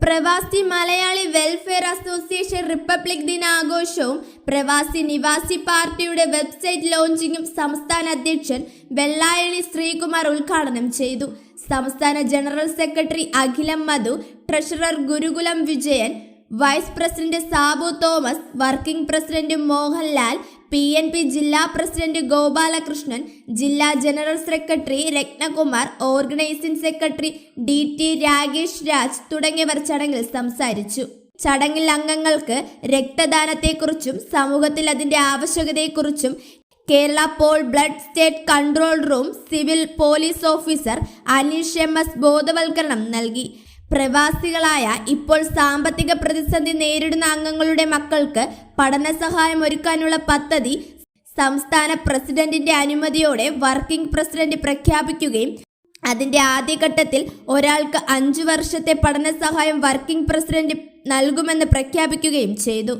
Pravasi Malayali welfare association republic ദിനാഘോഷവും പ്രവാസി നിവാസി പാർട്ടിയുടെ website ലോഞ്ചിങ്ങും സംസ്ഥാന അധ്യക്ഷൻ വെള്ളായണി ശ്രീകുമാർ ഉദ്ഘാടനം ചെയ്തു. സംസ്ഥാന general secretary Akhilam Madhu treasurer Gurukulam Vijayan vice president Sabu Thomas working president Mohanlal P N P ജില്ലാ പ്രസിഡന്റ് ഗോപാലകൃഷ്ണൻ ജില്ലാ general secretary Rathnakumar organising secretary D T Rakesh Raj തുടങ്ങിയവർ ചടങ്ങിൽ സംസാരിച്ചു. ചടങ്ങിൽ അംഗങ്ങൾക്ക് രക്തദാനത്തെക്കുറിച്ചും സമൂഹത്തിൽ അതിന്റെ ആവശ്യകതയെക്കുറിച്ചും Kerala pol blood state control room civil police officer Aneesh M S ബോധവൽക്കരണം നൽകി. പ്രവാസികളായ ഇപ്പോൾ സാമ്പത്തിക പ്രതിസന്ധി നേരിടുന്ന അംഗങ്ങളുടെ മക്കൾക്ക് പഠന സഹായം ഒരുക്കാനുള്ള പദ്ധതി സംസ്ഥാന പ്രസിഡന്റിന്റെ അനുമതിയോടെ വർക്കിംഗ് പ്രസിഡന്റ് പ്രഖ്യാപിക്കുകയും അതിന്റെ ആദ്യഘട്ടത്തിൽ ഒരാൾക്ക് അഞ്ചു വർഷത്തെ പഠന സഹായം വർക്കിംഗ് പ്രസിഡന്റ് നൽകുമെന്ന് പ്രഖ്യാപിക്കുകയും ചെയ്തു.